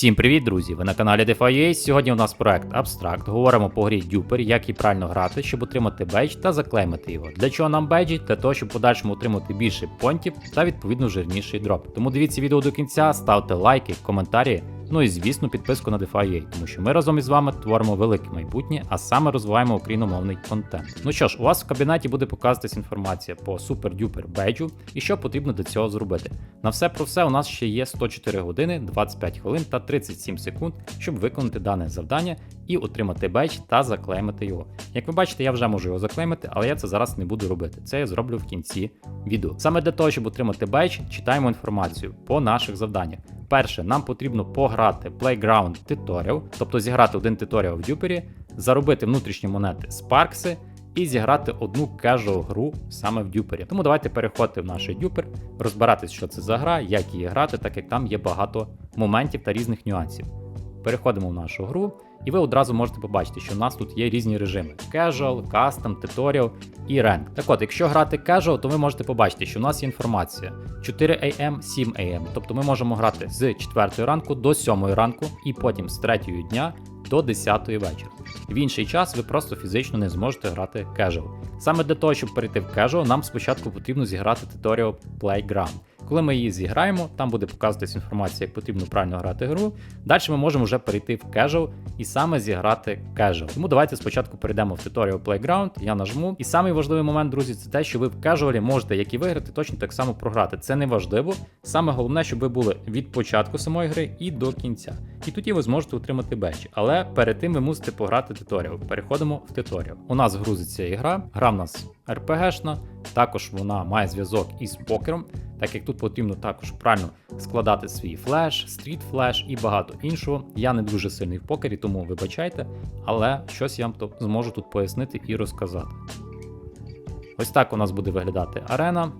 Всім привіт, друзі! Ви на каналі DeFi.ua. Сьогодні у нас проект Абстракт. Говоримо по грі Duper, як і правильно грати, щоб отримати бейдж та заклеймити його. Для чого нам бейджі? Для того, щоб подальшому отримати більше понтів та відповідно жирніший дроп. Тому дивіться відео до кінця, ставте лайки, коментарі. Ну і звісно, підписку на DeFi.ua, тому що ми разом із вами творимо велике майбутнє, а саме розвиваємо україномовний контент. Ну що ж, у вас в кабінеті буде показуватись інформація по супер-дюпер бейджу і що потрібно для цього зробити. На все про все у нас ще є 104 години, 25 хвилин та 37 секунд, щоб виконати дане завдання і отримати бейдж та заклеймити його. Як ви бачите, я вже можу його заклеймити, але я це зараз не буду робити. Це я зроблю в кінці відео. Саме для того, щоб отримати бейдж, читаємо інформацію по наших завданнях. Перше, нам потрібно пограти Playground Tutorial, тобто зіграти один туторіал в Дюпері, заробити внутрішні монети Sparks і зіграти одну casual гру саме в Дюпері. Тому давайте переходити в наш Дюпер, розбиратись, що це за гра, як її грати, так як там є багато моментів та різних нюансів. Переходимо в нашу гру, і ви одразу можете побачити, що у нас тут є різні режими: Casual, Custom, Tutorial і Rank. Так от, якщо грати Casual, то ви можете побачити, що у нас є інформація 4 AM, 7 AM. Тобто ми можемо грати з 4 ранку до 7 ранку, і потім з 3 дня до 10 вечора. В інший час ви просто фізично не зможете грати Casual. Саме для того, щоб перейти в Casual, нам спочатку потрібно зіграти туторіал Playground. Коли ми її зіграємо, там буде показуватись інформація, як потрібно правильно грати гру. Далі ми можемо вже перейти в Casual і саме зіграти Casual. Тому давайте спочатку перейдемо в Tutorial Playground, я нажму. І самий важливий момент, друзі, це те, що ви в Casual можете як і виграти, точно так само програти. Це не важливо. Саме головне, щоб ви були від початку самої гри і до кінця. І тоді ви зможете отримати беч. Але перед тим ви мусите пограти туторіал. Переходимо в туторіал. У нас грузиться ігра, гра в нас RPG-шна, також вона має зв'язок із покером, так як тут потрібно також правильно складати свій флеш, стріт флеш і багато іншого. Я не дуже сильний в покері, тому вибачайте, але щось я вам зможу тут пояснити і розказати. Ось так у нас буде виглядати арена.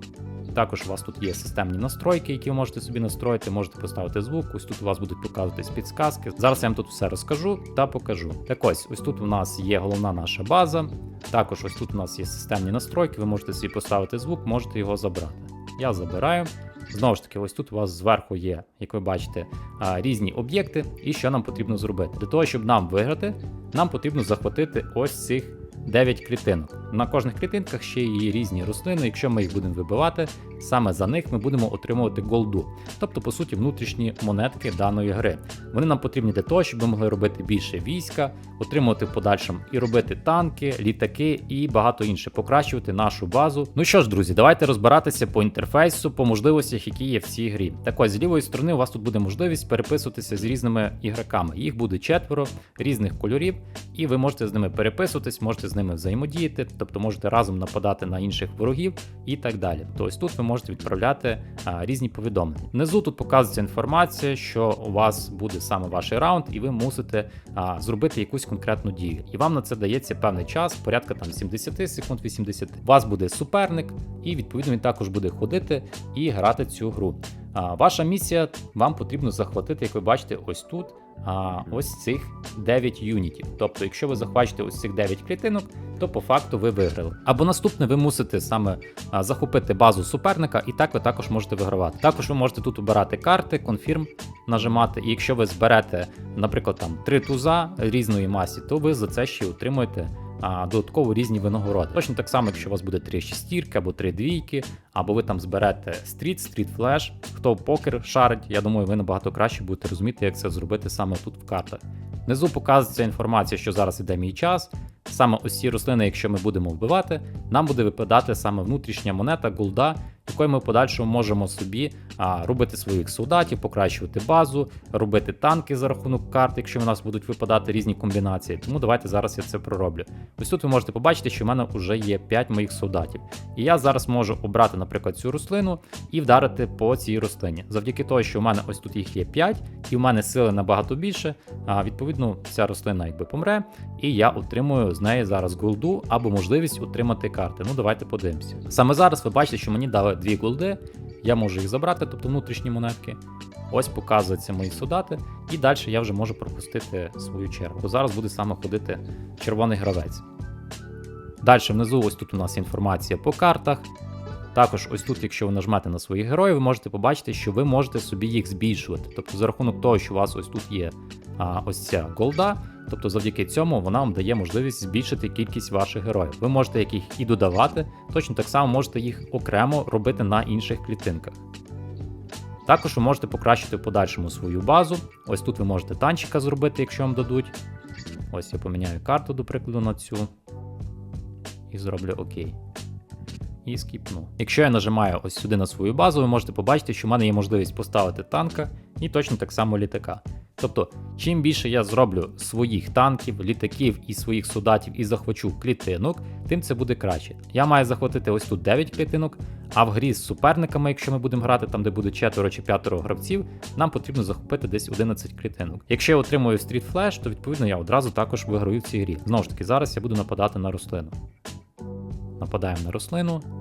Також у вас тут є системні настройки, які ви можете собі настроїти, можете поставити звук. Ось тут у вас будуть показуватись підсказки. Зараз я вам тут все розкажу та покажу. Так ось, ось тут у нас є головна наша база. Також ось тут у нас є системні настройки, ви можете собі поставити звук, можете його забрати. Я забираю. Знову ж таки, ось тут у вас зверху є, як ви бачите, різні об'єкти, і що нам потрібно зробити. Для того, щоб нам виграти, нам потрібно захватити ось цих 9 клітинок. На кожних клітинках ще є різні рослини. Якщо ми їх будемо вибивати, саме за них ми будемо отримувати голду, тобто, по суті, внутрішні монетки даної гри. Вони нам потрібні для того, щоб ми могли робити більше війська, отримувати в подальшому і робити танки, літаки і багато інше, покращувати нашу базу. Ну що ж, друзі, давайте розбиратися по інтерфейсу, по можливостях, які є в цій грі. Так ось з лівої сторони у вас тут буде можливість переписуватися з різними ігроками. Їх буде четверо різних кольорів, і ви можете з ними переписуватись, можете з ними взаємодіяти, тобто можете разом нападати на інших ворогів і так далі. Тобто тут ви можете відправляти а, різні повідомлення. Внизу тут показується інформація, що у вас буде саме ваш раунд, і ви мусите а, зробити якусь конкретну дію. І вам на це дається певний час, порядка там 70 секунд, 80. У вас буде суперник, і відповідно він також буде ходити і грати цю гру. А, Ваша місія вам потрібно захватити, як ви бачите, ось тут. А, ось цих 9 юнітів. Тобто, якщо ви захвачите ось цих 9 клітинок, то по факту ви виграли. Або наступне, ви мусите саме а, захопити базу суперника, і так ви також можете вигравати. Також ви можете тут обирати карти, конфірм нажимати. І якщо ви зберете, наприклад, там 3 туза різної масі, то ви за це ще отримуєте додатково різні винагороди. Точно так само, якщо у вас буде три шістірки або три двійки, або ви там зберете стріт, стріт флеш. Хто покер шарить, я думаю, ви набагато краще будете розуміти, як це зробити саме тут в картах. Внизу показується інформація, що зараз іде мій час. Саме ось ці рослини, якщо ми будемо вбивати, нам буде випадати саме внутрішня монета, голда, якою ми в подальшому можемо собі а, робити своїх солдатів, покращувати базу, робити танки за рахунок карт, якщо в нас будуть випадати різні комбінації. Тому давайте зараз я це пророблю. Ось тут ви можете побачити, що в мене вже є 5 моїх солдатів. І я зараз можу обрати, наприклад, цю рослину і вдарити по цій рослині. Завдяки того, що в мене ось тут їх є 5, і в мене сили набагато більше. А відповідно, ця рослина якби помре, і я отримую з неї зараз голду або можливість отримати карти. Ну давайте подивимося. Саме зараз ви бачите, що мені дали дві голди, я можу їх забрати, тобто внутрішні монетки. Ось показуються мої солдати, і далі я вже можу пропустити свою чергу. Зараз буде саме ходити червоний гравець. Далі внизу ось тут у нас інформація по картах. Також ось тут, якщо ви нажмете на своїх героїв, ви можете побачити, що ви можете собі їх збільшувати. Тобто за рахунок того, що у вас ось тут є а, ось ця голда, тобто завдяки цьому вона вам дає можливість збільшити кількість ваших героїв. Ви можете їх і додавати, точно так само можете їх окремо робити на інших клітинках. Також ви можете покращити в подальшому свою базу. Ось тут ви можете танчика зробити, якщо вам дадуть. Ось я поміняю карту, до прикладу, на цю. І зроблю ОК. І скіпну. Якщо я нажимаю ось сюди на свою базу, ви можете побачити, що в мене є можливість поставити танка і точно так само літака. Тобто, чим більше я зроблю своїх танків, літаків і своїх солдатів і захвачу клітинок, тим це буде краще. Я маю захватити ось тут 9 клітинок, а в грі з суперниками, якщо ми будемо грати там, де буде четверо чи п'ятеро гравців, нам потрібно захопити десь 11 клітинок. Якщо я отримую Street Flash, то відповідно я одразу також виграю в цій грі. Знову ж таки, зараз я буду нападати на рослину. Нападаємо на рослину.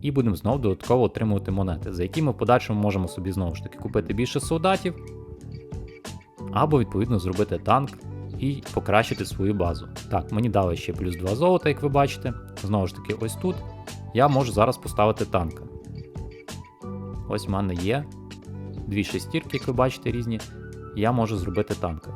І будемо знову додатково отримувати монети, за які ми в подальшому можемо собі знову ж таки купити більше солдатів, або відповідно зробити танк і покращити свою базу. Так, мені дали ще плюс 2 золота, як ви бачите. Знову ж таки, ось тут я можу зараз поставити танка. Ось в мене є дві шестірки, як ви бачите, різні. Я можу зробити танка.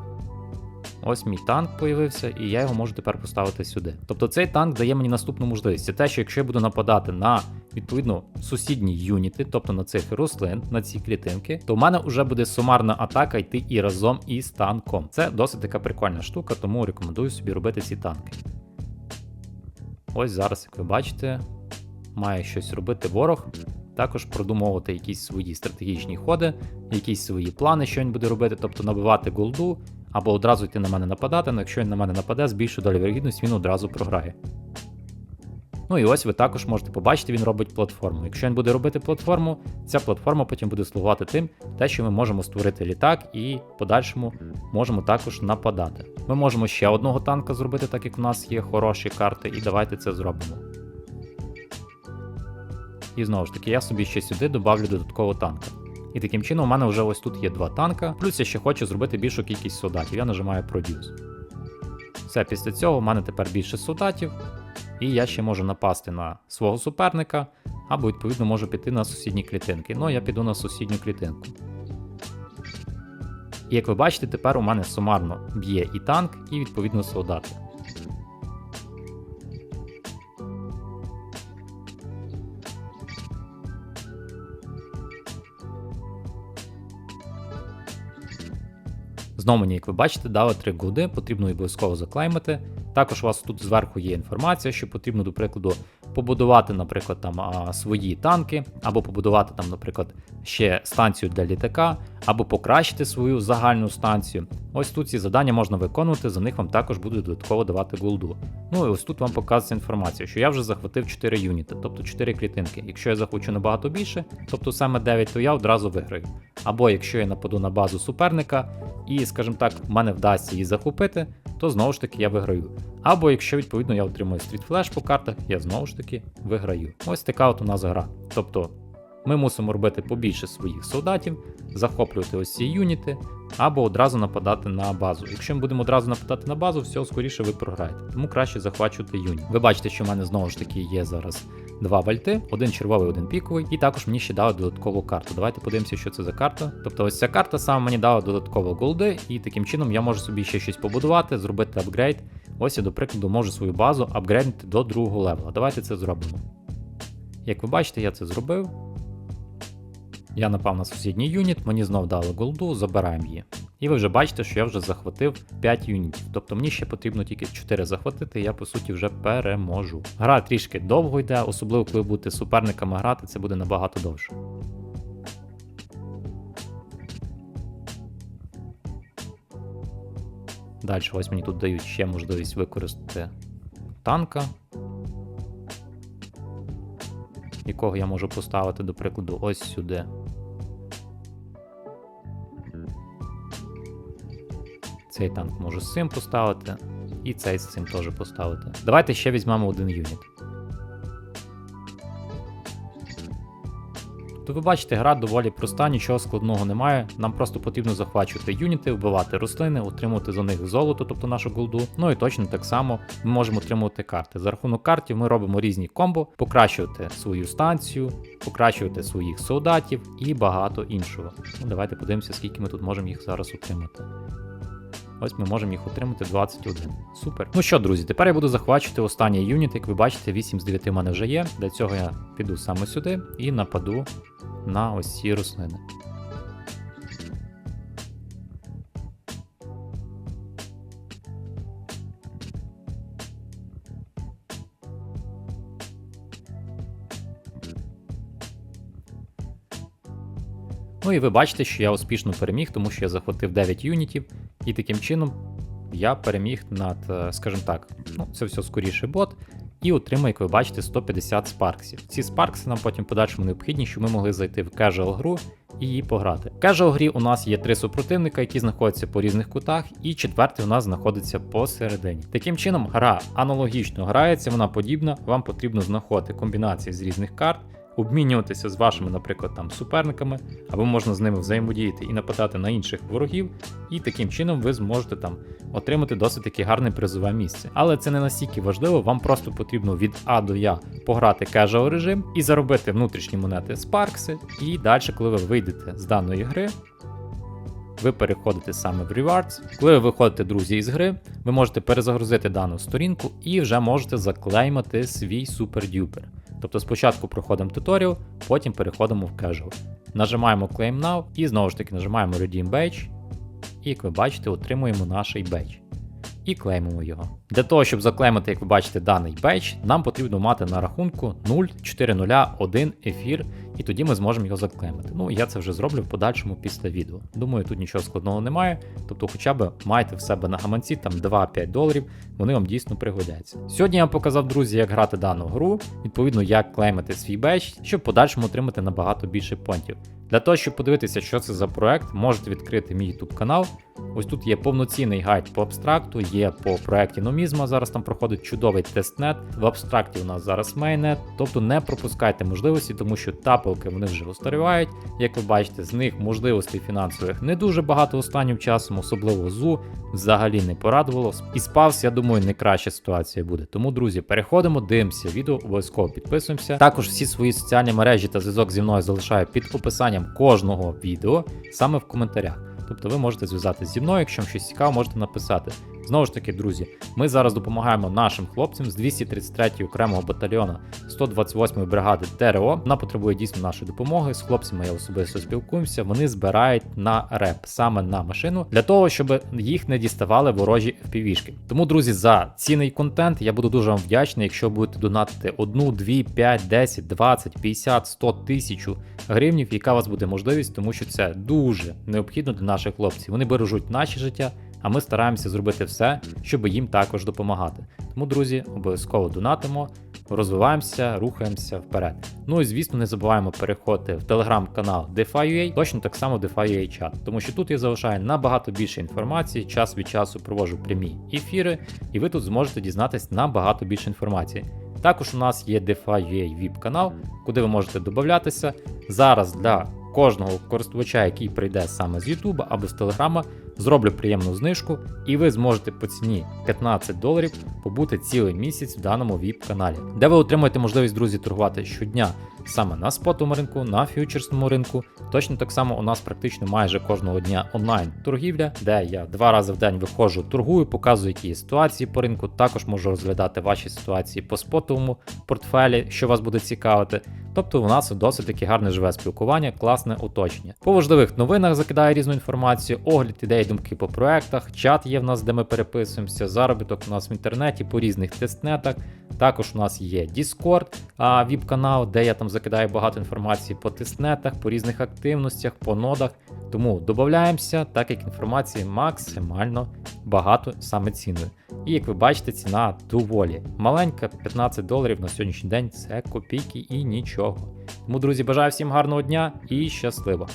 Ось мій танк появився, і я його можу тепер поставити сюди. Тобто цей танк дає мені наступну можливість. Це те, що якщо я буду нападати на відповідно сусідні юніти, тобто на цих рослин, на ці клітинки, то в мене вже буде сумарна атака йти і разом із танком. Це досить така прикольна штука, тому рекомендую собі робити ці танки. Ось зараз, як ви бачите, має щось робити ворог. Також продумовувати якісь свої стратегічні ходи, якісь свої плани, що він буде робити, тобто набивати голду, або одразу йти на мене нападати, але якщо він на мене нападе, з більшою долю вірогідності він одразу програє. Ну і ось ви також можете побачити, він робить платформу. Якщо він буде робити платформу, ця платформа потім буде слугувати тим, те, що ми можемо створити літак і в подальшому можемо також нападати. Ми можемо ще одного танка зробити, так як у нас є хороші карти, і давайте це зробимо. І знову ж таки, я собі ще сюди додавлю додатково танка. І таким чином у мене вже ось тут є два танка, плюс я ще хочу зробити більшу кількість солдатів. Я нажимаю Produce. Все, після цього у мене тепер більше солдатів, і я ще можу напасти на свого суперника, або відповідно можу піти на сусідні клітинки. Ну, я піду на сусідню клітинку. І як ви бачите, тепер у мене сумарно б'є і танк, і відповідно солдати. Знову мені, як ви бачите, дали 3 годи, потрібно обов'язково заклеймити. Також у вас тут зверху є інформація, що потрібно, до прикладу, побудувати, наприклад, там свої танки, або побудувати там, наприклад, ще станцію для літака, або покращити свою загальну станцію. Ось тут ці завдання можна виконувати, за них вам також будуть додатково давати голду. Ну і ось тут вам показується інформація, що я вже захватив 4 юніти, тобто 4 клітинки. Якщо я захочу набагато більше, тобто саме 9, то я одразу виграю. Або якщо я нападу на базу суперника і, скажімо так, в мене вдасться її захопити, то знову ж таки я виграю. Або якщо відповідно я отримую Flash по картах, я знову ж таки виграю. Ось така от у нас гра. Тобто ми мусимо робити побільше своїх солдатів, захоплювати ось ці юніти, або одразу нападати на базу. Якщо ми будемо одразу нападати на базу, все скоріше ви програєте. Тому краще захвачувати юніт. Ви бачите, що в мене знову ж таки є зараз два вальти, один червовий, один піковий, і також мені ще дали додаткову карту. Давайте подивимося, що це за карта. Тобто ось ця карта саме мені дала додатково голди, і таким чином я можу собі ще щось побудувати, зробити апгрейд. Ось я, до прикладу, можу свою базу апгрейдити до другого левела. Давайте це зробимо. Як ви бачите, я це зробив. Я напав на сусідній юніт, мені знов дали голду, забираємо її. І ви вже бачите, що я вже захватив 5 юнітів. Тобто мені ще потрібно тільки 4 захватити, я по суті вже переможу. Гра трішки довго йде, особливо коли будете суперниками грати, це буде набагато довше. Далі ось мені тут дають ще можливість використати танка, якого я можу поставити, до прикладу, ось сюди. Цей танк можу з цим поставити, і цей з цим теж поставити. Давайте ще візьмемо один юніт. Тобто ви бачите, гра доволі проста, нічого складного немає. Нам просто потрібно захвачувати юніти, вбивати рослини, отримувати за них золото, тобто нашу голду. Ну і точно так само ми можемо отримувати карти. За рахунок картів ми робимо різні комбо, покращувати свою станцію, покращувати своїх солдатів і багато іншого. Ну, давайте подивимося, скільки ми тут можемо їх зараз отримати. Ось ми можемо їх отримати 21. Супер. Ну що, друзі, тепер я буду захвачувати останній юніт. Як ви бачите, 8 з 9 в мене вже є. Для цього я піду саме сюди і нападу на ось ці рослини. Ну і ви бачите, що я успішно переміг, тому що я захватив 9 юнітів, і таким чином я переміг над, е, скажімо так, ну це все скоріше бот, і отримав, як ви бачите, 150 спарксів. Ці спаркси нам потім подальшому необхідні, щоб ми могли зайти в casual гру і її пограти. В casual грі у нас є три супротивника, які знаходяться по різних кутах, і четвертий у нас знаходиться посередині. Таким чином, гра аналогічно грається, вона подібна. Вам потрібно знаходити комбінації з різних карт. Обмінюватися з вашими, наприклад, там суперниками, або можна з ними взаємодіяти і нападати на інших ворогів, і таким чином ви зможете там отримати досить таки гарне призове місце. Але це не настільки важливо, вам просто потрібно від А до Я пограти casual режим і заробити внутрішні монети Sparks, і далі, коли ви вийдете з даної гри, ви переходите саме в Rewards. Коли ви виходите, друзі, із гри, ви можете перезагрузити дану сторінку і вже можете заклеймати свій супер-дюпер. Тобто спочатку проходимо туторіал, потім переходимо в Casual. Нажимаємо Claim Now і знову ж таки нажимаємо Redeem Badge. І як ви бачите, отримуємо наш бейдж. І клеймимо його. Для того, щоб заклеймити, як ви бачите, даний бейдж, нам потрібно мати на рахунку 0,401 ефір, і тоді ми зможемо його заклеймити. Ну, я це вже зроблю в подальшому після відео. Думаю, тут нічого складного немає. Тобто, хоча б маєте в себе на гаманці там 2-5 доларів, вони вам дійсно пригодяться. Сьогодні я вам показав, друзі, як грати дану гру, відповідно, як клеймити свій бейдж, щоб в подальшому отримати набагато більше понтів. Для того, щоб подивитися, що це за проект, можете відкрити мій YouTube канал. Ось тут є повноцінний гайд по абстракту, є по проекті Номізма. Зараз там проходить чудовий тестнет. В абстракті у нас зараз мейнет. Тобто не пропускайте можливості, тому що тапелки вони вже устарівають. Як ви бачите, з них можливостей фінансових не дуже багато останнім часом, особливо зу взагалі не порадувало. І спавс, я думаю, не краща ситуація буде. Тому, друзі, переходимо, дивимося відео, обов'язково підписуємося. Також всі свої соціальні мережі та зв'язок зі мною залишаю під описанням кожного відео, саме в коментарях. Тобто ви можете зв'язатися зі мною, якщо вам щось цікаво, можете написати. Знову ж таки, друзі, ми зараз допомагаємо нашим хлопцям з 233 окремого батальйону 128-ї бригади ТРО. Вона потребує дійсно нашої допомоги. З хлопцями я особисто спілкуємося. Вони збирають на реп, саме на машину, для того, щоб їх не діставали ворожі впівішки. Тому, друзі, за цінний контент я буду дуже вам вдячний, якщо будете донатити 1, 2, 5, 10, 20, 50, 100 тисячу гривнів, яка у вас буде можливість, тому що це дуже необхідно для наших хлопців. Вони бережуть наші життя а ми стараємося зробити все, щоб їм також допомагати. Тому, друзі, обов'язково донатимо, розвиваємося, рухаємося вперед. Ну і звісно, не забуваємо переходити в телеграм-канал DeFi.ua, точно так само DeFi.ua чат, тому що тут я залишаю набагато більше інформації, час від часу проводжу прямі ефіри, і ви тут зможете дізнатись набагато більше інформації. Також у нас є DeFi.ua VIP канал, куди ви можете додатися. Зараз для кожного користувача, який прийде саме з YouTube або з Телеграма, зроблю приємну знижку, і ви зможете по ціні 15 доларів побути цілий місяць в даному VIP-каналі, де ви отримаєте можливість, друзі, торгувати щодня саме на спотовому ринку, на фьючерсному ринку. Точно так само у нас практично майже кожного дня онлайн торгівля, де я два рази в день виходжу, торгую, показую, які є ситуації по ринку. Також можу розглядати ваші ситуації по спотовому портфелі, що вас буде цікавити. Тобто у нас досить таки гарне живе спілкування, класне оточення. По важливих новинах закидає різну інформацію, огляд ідеї думки по проектах, чат є в нас, де ми переписуємося, заробіток у нас в інтернеті по різних тестнетах. Також у нас є Discord, віп-канал, де я там закидаю багато інформації по тестнетах, по різних активностях, по нодах. Тому додаємося, так як інформації максимально багато саме ціною. І як ви бачите, ціна доволі маленька, 15 доларів на сьогоднішній день це копійки і нічого. Тому, друзі, бажаю всім гарного дня і щасливо!